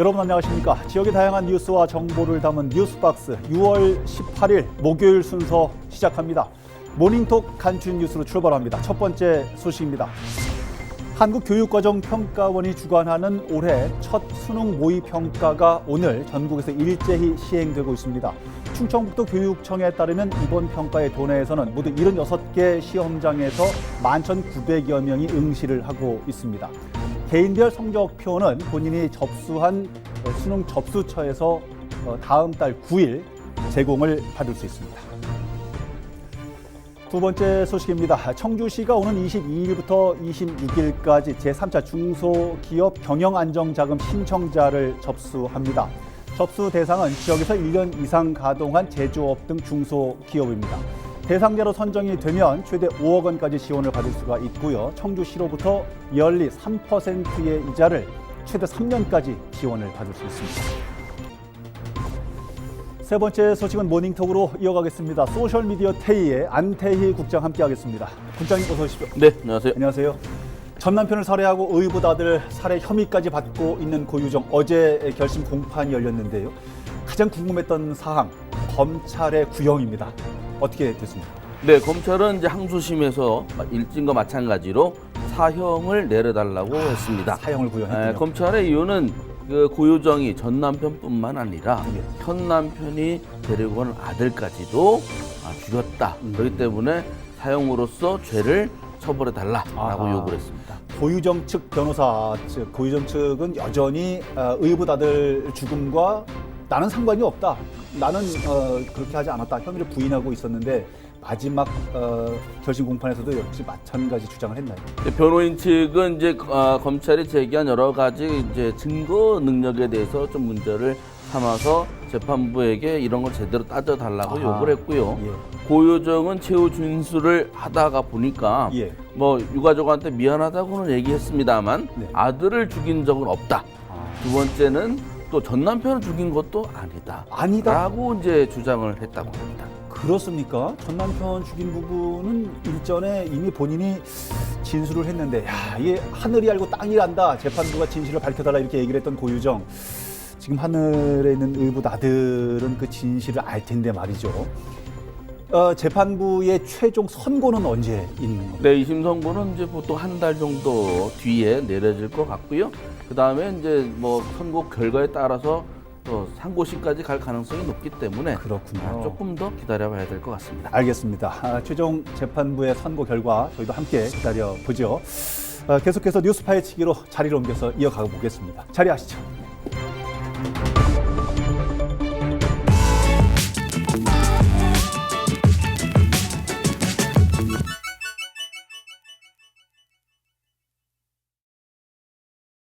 여러분 안녕하십니까? 지역의 다양한 뉴스와 정보를 담은 뉴스박스 6월 18일 목요일 순서 시작합니다. 모닝톡 간추린 뉴스로 출발합니다. 첫 번째 소식입니다. 한국교육과정평가원이 주관하는 올해 첫 수능 모의 평가가 오늘 전국에서 일제히 시행되고 있습니다. 충청북도 교육청에 따르면 이번 평가의 도내에서는 모두 76개 시험장에서 11,900여 명이 응시를 하고 있습니다. 개인별 성적표는 본인이 접수한 수능 접수처에서 어, 다음 달 9일 제공을 받을 수 있습니다. 두 번째 소식입니다. 청주시가 오는 22일부터 26일까지 제3차 중소기업 경영안정자금 신청자를 접수합니다. 접수 대상은 지역에서 1년 이상 가동한 제조업 등 중소기업입니다. 대상자로 선정이 되면 최대 5억 원까지 지원을 받을 수가 있고요. 청주시로부터 연리 3%의 이자를 최대 3년까지 지원을 받을 수 있습니다. 세 번째 소식은 모닝톡으로 이어가겠습니다. 소셜미디어 테이의 안태희 국장 함께하겠습니다. 국장님 어서 오십시오. 네, 안녕하세요. 안녕하세요. 전 남편을 살해하고 의붓 아들 살해 혐의까지 받고 있는 고유정 어제 결심 공판이 열렸는데요. 가장 궁금했던 사항 검찰의 구형입니다. 어떻게 됐습니까? 네, 검찰은 이제 항소심에서 일진과 마찬가지로 사형을 내려달라고 했습니다. 사형을 구형했군요. 에, 검찰의 이유는 그 고유정이 전 남편뿐만 아니라 예. 현 남편이 데리고 온 아들까지도 아, 죽였다. 음. 그렇기 때문에 사형으로서 죄를 처벌해 달라라고 아하. 요구를 했습니다. 고유정 측 변호사 측 고유정 측은 여전히 어, 의붓 아들 죽음과 나는 상관이 없다. 나는 어, 그렇게 하지 않았다. 혐의를 부인하고 있었는데 마지막 어, 결심 공판에서도 역시 마찬가지 주장을 했나요? 이제 변호인 측은 이제 어, 검찰이 제기한 여러 가지 이제 증거 능력에 대해서 좀 문제를 삼아서 재판부에게 이런 걸 제대로 따져달라고 아하. 요구를 했고요. 예. 고유정은 최후 진술을 하다가 보니까 예. 뭐 유가족한테 미안하다고는 얘기했습니다만 네. 아들을 죽인 적은 없다. 아, 두 번째는 또 전 남편을 죽인 것도 아니다. 아니다. 라고 이제 주장을 했다고 합니다. 그렇습니까? 전 남편 죽인 부분은 일전에 이미 본인이 진술을 했는데 야 이게 하늘이 알고 땅이 안다 재판부가 진실을 밝혀달라 이렇게 얘기를 했던 고유정 지금 하늘에 있는 의붓 아들은 그 진실을 알 텐데 말이죠. 어, 재판부의 최종 선고는 언제 있는 겁니까? 네, 2심 선고는 이제 보통 한 달 정도 뒤에 내려질 것 같고요. 그 다음에 이제 뭐 선고 결과에 따라서 또 상고심까지 갈 가능성이 높기 때문에 그렇군요. 아, 조금 더 기다려봐야 될 것 같습니다. 알겠습니다. 아, 최종 재판부의 선고 결과 저희도 함께 기다려 보죠. 아, 계속해서 뉴스 파헤치기로 자리를 옮겨서 이어가 보겠습니다. 자리하시죠.